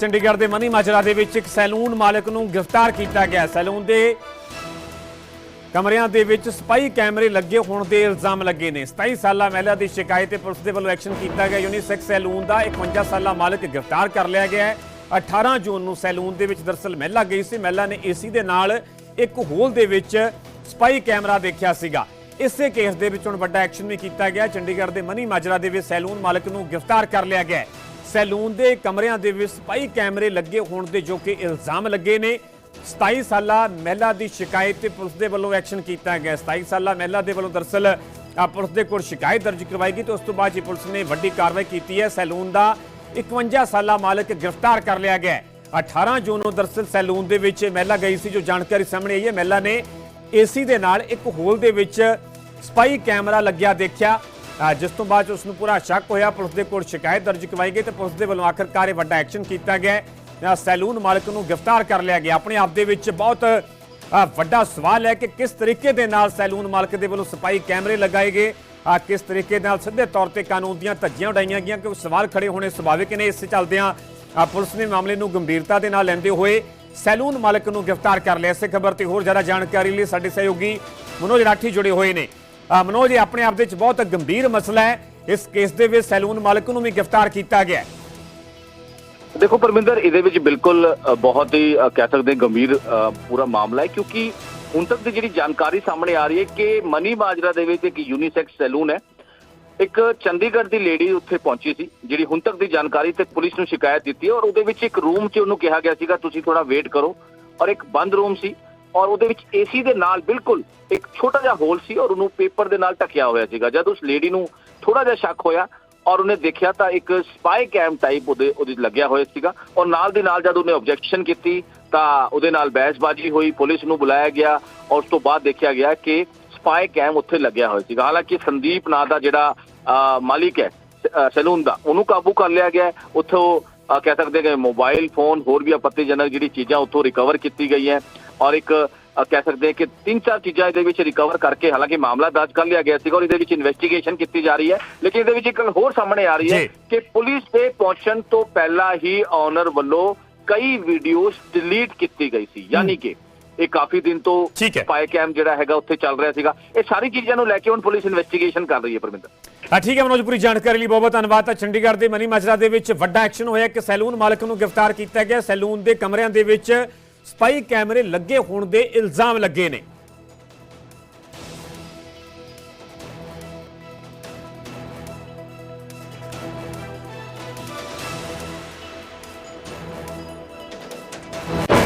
ਚੰਡੀਗੜ੍ਹ ਦੇ ਮਨੀ ਮਾਜਰਾ ਦੇ ਵਿੱਚ ਇੱਕ ਸੈਲੂਨ ਮਾਲਕ ਨੂੰ ਗ੍ਰਿਫਤਾਰ ਕੀਤਾ ਗਿਆ। ਸੈਲੂਨ ਦੇ ਕਮਰਿਆਂ ਦੇ ਵਿੱਚ ਸਪਾਈ ਕੈਮਰੇ ਲੱਗੇ ਹੋਣ ਦੇ ਇਲਜ਼ਾਮ ਲੱਗੇ ਨੇ। 27 ਸਾਲਾ ਮਹਿਲਾ ਦੀ ਸ਼ਿਕਾਇਤ ਤੇ ਪੁਲਿਸ ਦੇ ਵੱਲੋਂ ਐਕਸ਼ਨ ਕੀਤਾ ਗਿਆ। ਯੂਨੀਸੈਕਸ ਸੈਲੂਨ ਦਾ 51 ਸਾਲਾ ਮਾਲਕ ਗ੍ਰਿਫਤਾਰ ਕਰ ਲਿਆ ਗਿਆ ਹੈ। 18 ਜੂਨ ਨੂੰ ਸੈਲੂਨ ਦੇ ਵਿੱਚ ਦਰਸਲ ਮਹਿਲਾ ਗਈ ਸੀ। ਮਹਿਲਾ ਨੇ ਏਸੀ ਦੇ ਨਾਲ ਇੱਕ ਹੋਲ ਦੇ ਵਿੱਚ ਸਪਾਈ ਕੈਮਰਾ ਦੇਖਿਆ ਸੀਗਾ। ਇਸੇ ਕੇਸ ਦੇ ਵਿੱਚ ਹੁਣ ਵੱਡਾ ਐਕਸ਼ਨ ਵੀ ਕੀਤਾ ਗਿਆ। ਚੰਡੀਗੜ੍ਹ ਦੇ ਮਨੀ ਮਾਜਰਾ ਦੇ ਵਿੱਚ ਸੈਲੂਨ ਮਾਲਕ ਨੂੰ ਗ੍ਰਿਫਤਾਰ ਕਰ ਲਿਆ ਗਿਆ ਸੈਲੂਨ ਦੇ ਕਮਰਿਆਂ ਦੇ ਵਿੱਚ ਸਪਾਈ ਕੈਮਰੇ ਲੱਗੇ ਹੋਣ ਦੇ ਜੋ ਕਿ ਇਲਜ਼ਾਮ ਲੱਗੇ ਨੇ। 27 ਸਾਲਾ ਮਹਿਲਾ ਦੀ ਸ਼ਿਕਾਇਤ ਤੇ ਪੁਲਿਸ ਦੇ ਵੱਲੋਂ ਐਕਸ਼ਨ ਕੀਤਾ ਗਿਆ। 27 ਸਾਲਾ ਮਹਿਲਾ ਦੇ ਵੱਲੋਂ ਦਰਸਲ ਪੁਲਿਸ ਦੇ ਕੋਲ ਸ਼ਿਕਾਇਤ ਦਰਜ ਕਰਵਾਈ ਗਈ ਤੇ ਉਸ ਤੋਂ ਬਾਅਦ ਜੀ ਪੁਲਿਸ ਨੇ ਵੱਡੀ ਕਾਰਵਾਈ ਕੀਤੀ ਹੈ। ਸੈਲੂਨ ਦਾ 51 ਸਾਲਾ ਮਾਲਕ ਗ੍ਰਿਫਤਾਰ ਕਰ ਲਿਆ ਗਿਆ ਹੈ। 18 ਜੂਨ ਨੂੰ ਦਰਸਲ ਸੈਲੂਨ ਦੇ ਵਿੱਚ ਮਹਿਲਾ ਗਈ ਸੀ, ਜੋ ਜਾਣਕਾਰੀ ਸਾਹਮਣੇ ਆਈ ਹੈ। ਮਹਿਲਾ ਨੇ ਏਸੀ ਦੇ ਨਾਲ ਇੱਕ ਹੋਲ ਦੇ ਵਿੱਚ ਸਪਾਈ ਕੈਮਰਾ ਲੱਗਿਆ ਦੇਖਿਆ। ਜਿਸ ਤੋਂ ਬਾਅਦ ਉਸ ਨੂੰ ਪੂਰਾ ਸ਼ੱਕ ਹੋਇਆ, ਪੁਲਿਸ ਦੇ ਕੋਲ ਸ਼ਿਕਾਇਤ ਦਰਜ ਕਰਵਾਈ ਗਈ ਤੇ ਪੁਲਿਸ ਦੇ ਵੱਲੋਂ ਆਖਰਕਾਰ ਇਹ ਵੱਡਾ ਐਕਸ਼ਨ ਕੀਤਾ ਗਿਆ ਸੈਲੂਨ ਮਾਲਕ ਨੂੰ ਗ੍ਰਿਫਤਾਰ ਕਰ ਲਿਆ ਗਿਆ। ਆਪਣੇ ਆਪ ਦੇ ਵਿੱਚ ਬਹੁਤ ਵੱਡਾ ਸਵਾਲ ਹੈ ਕਿ ਕਿਸ ਤਰੀਕੇ ਦੇ ਨਾਲ ਸੈਲੂਨ ਮਾਲਕ ਦੇ ਵੱਲੋਂ ਸਪਾਈ ਕੈਮਰੇ ਲਗਾਏ ਗਏ? ਆ ਕਿਸ ਤਰੀਕੇ ਨਾਲ ਸਿੱਧੇ ਤੌਰ ਤੇ ਕਾਨੂੰਨ ਦੀਆਂ ਧੱਜੀਆਂ ਉਡਾਈਆਂ ਗਈਆਂ? ਕਿ ਸਵਾਲ ਖੜੇ ਹੋਣੇ ਸੁਭਾਵਿਕ ਨੇ। ਇਸ ਚੱਲਦਿਆਂ ਪੁਲਿਸ ਨੇ ਮਾਮਲੇ ਨੂੰ ਗੰਭੀਰਤਾ ਦੇ ਨਾਲ ਲੈਂਦੇ ਹੋਏ ਸੈਲੂਨ ਮਾਲਕ ਨੂੰ ਗ੍ਰਿਫਤਾਰ ਕਰ ਲਿਆ। ਇਸੇ ਖਬਰ ਤੇ ਹੋਰ ਜ਼ਿਆਦਾ ਜਾਣਕਾਰੀ ਲਈ ਸਾਡੇ ਸਹਿਯੋਗੀ ਮਨੋਜ ਰਾਠੀ ਜੁੜੇ ਹੋਏ ਨੇ। ਮਨੋਜ, ਇਹ ਆਪਣੇ ਆਪ ਦੇ ਵਿੱਚ ਬਹੁਤ ਗੰਭੀਰ ਮਸਲਾ ਹੈ। ਇਸ ਕੇਸ ਦੇ ਵਿੱਚ ਸੈਲੂਨ ਮਾਲਕ ਨੂੰ ਵੀ ਗ੍ਰਿਫਤਾਰ ਕੀਤਾ ਗਿਆ ਹੈ। ਦੇਖੋ ਪਰਮਿੰਦਰ, ਇਹਦੇ ਵਿੱਚ ਬਿਲਕੁਲ ਬਹੁਤ ਹੀ ਕਹਿ ਸਕਦੇ ਗੰਭੀਰ ਪੂਰਾ ਮਾਮਲਾ ਹੈ ਕਿਉਂਕਿ ਹੁਣ ਤੱਕ ਦੀ ਜਿਹੜੀ ਜਾਣਕਾਰੀ ਸਾਹਮਣੇ ਆ ਰਹੀ ਹੈ ਕਿ ਮਨੀ ਬਾਜਰਾ ਦੇ ਵਿੱਚ ਇੱਕ ਯੂਨੀਸੈਕਸ ਸੈਲੂਨ ਹੈ। ਇੱਕ ਚੰਡੀਗੜ੍ਹ ਦੀ ਲੇਡੀ ਉੱਥੇ ਪਹੁੰਚੀ ਸੀ, ਜਿਹੜੀ ਹੁਣ ਤੱਕ ਦੀ ਜਾਣਕਾਰੀ ਤੇ ਪੁਲਿਸ ਨੂੰ ਸ਼ਿਕਾਇਤ ਦਿੱਤੀ ਔਰ ਉਹਦੇ ਵਿੱਚ ਇੱਕ ਰੂਮ 'ਚ ਉਹਨੂੰ ਕਿਹਾ ਗਿਆ ਸੀਗਾ, ਤੁਸੀਂ ਥੋੜਾ ਵੇਟ ਕਰੋ। ਔਰ ਇੱਕ ਬੰਦ ਰੂਮ ਸੀ। ਔਰ ਉਹਦੇ ਵਿੱਚ ਏਸੀ ਦੇ ਨਾਲ ਬਿਲਕੁਲ ਇੱਕ ਛੋਟਾ ਜਿਹਾ ਹੋਲ ਸੀ ਔਰ ਉਹਨੂੰ ਪੇਪਰ ਦੇ ਨਾਲ ਢਕਿਆ ਹੋਇਆ ਸੀਗਾ। ਜਦ ਉਸ ਲੇਡੀ ਨੂੰ ਥੋੜਾ ਜਿਹਾ ਸ਼ੱਕ ਹੋਇਆ ਔਰ ਉਹਨੇ ਦੇਖਿਆ ਤਾਂ ਇੱਕ ਸਪਾਈ ਕੈਮ ਟਾਈਪ ਉਹਦੇ ਉਹਦੇ ਲੱਗਿਆ ਹੋਇਆ ਸੀਗਾ ਔਰ ਨਾਲ ਦੀ ਨਾਲ ਜਦ ਉਹਨੇ ਆਬਜੈਕਸ਼ਨ ਕੀਤੀ ਤਾਂ ਉਹਦੇ ਨਾਲ ਬਹਿਸਬਾਜ਼ੀ ਹੋਈ ਪੁਲਿਸ ਨੂੰ ਬੁਲਾਇਆ ਗਿਆ ਔਰ ਉਸ ਤੋਂ ਬਾਅਦ ਦੇਖਿਆ ਗਿਆ ਕਿ ਸਪਾਈ ਕੈਮ ਉੱਥੇ ਲੱਗਿਆ ਹੋਇਆ ਸੀਗਾ। ਹਾਲਾਂਕਿ ਸੰਦੀਪ ਨਾਂ ਦਾ ਜਿਹੜਾ ਅਹ, ਮਾਲਿਕ ਹੈ ਸੈਲੂਨ ਦਾ ਉਹਨੂੰ ਕਾਬੂ ਕਰ ਲਿਆ ਗਿਆ। ਉੱਥੋਂ ਕਹਿ ਸਕਦੇ ਕਿ ਮੋਬਾਈਲ ਫੋਨ ਹੋਰ ਵੀ ਆਪੱਤੀਜਨਕ ਜਿਹੜੀ ਚੀਜ਼ਾਂ ਉੱਥੋਂ ਰਿਕਵਰ ਕੀਤੀ ਗਈਆਂ ਔਰ ਇੱਕ ਕਹਿ ਸਕਦੇ ਕਿ ਤਿੰਨ ਚਾਰ ਚੀਜ਼ਾਂ ਇਹਦੇ ਵਿੱਚ ਰਿਕਵਰ ਕਰਕੇ ਹਾਲਾਂਕਿ ਮਾਮਲਾ ਦਰਜ ਕਰ ਲਿਆ ਗਿਆ ਸੀਗਾ ਔਰ ਇਹਦੇ ਵਿੱਚ ਇਨਵੈਸਟੀਗੇਸ਼ਨ ਕੀਤੀ ਜਾ ਰਹੀ ਹੈ। ਲੇਕਿਨ ਇਹਦੇ ਵਿੱਚ ਇੱਕ ਗੱਲ ਹੋਰ ਸਾਹਮਣੇ ਆ ਰਹੀ ਹੈ। ਕਿ ਪੁਲਿਸ ਦੇ ਪਹੁੰਚਣ ਤੋਂ ਪਹਿਲਾਂ ਹੀ ਓਨਰ ਵੱਲੋਂ ਕਈ ਵੀਡੀਓਜ਼ ਡਿਲੀਟ ਕੀਤੀ ਗਈ ਸੀ। ਯਾਨੀ ਕਿ ਇਹ ਕਾਫੀ ਦਿਨ ਤੋਂ। ਸਪਾਈ ਕੈਮ ਜਿਹੜਾ ਹੈਗਾ ਉੱਥੇ ਚੱਲ ਰਿਹਾ ਸੀਗਾ। ਇਹ ਸਾਰੀ ਚੀਜ਼ਾਂ ਨੂੰ ਲੈ ਕੇ ਹੁਣ ਪੁਲਿਸ ਇਨਵੈਸਟੀਗੇਸ਼ਨ ਕਰ ਰਹੀ ਹੈ ਪਰਮਿੰਦਰ। ਹਾਂ ਠੀਕ ਹੈ ਮਨੋਜ ਪੂਰੀ ਜਾਣਕਾਰੀ ਲਈ ਬਹੁਤ ਬਹੁਤ ਧੰਨਵਾਦ। ਤਾਂ ਚੰਡੀਗੜ੍ਹ ਦੇ ਮਨੀ ਮਾਜਰਾ ਦੇ ਵਿੱਚ ਵੱਡਾ ਐਕਸ਼ਨ ਹੋਇਆ। ਕਿ ਸੈਲੂਨ ਮਾਲਕ ਨੂੰ ਗ੍ਰਿਫਤਾਰ ਕੀਤਾ ਗਿਆ। ਸੈਲੂਨ ਦੇ ਕਮਰਿਆਂ ਦੇ ਵਿੱਚ ਸਪਾਈ ਕੈਮਰੇ ਲੱਗੇ ਹੋਣ ਦੇ ਇਲਜ਼ਾਮ ਲੱਗੇ ਨੇ।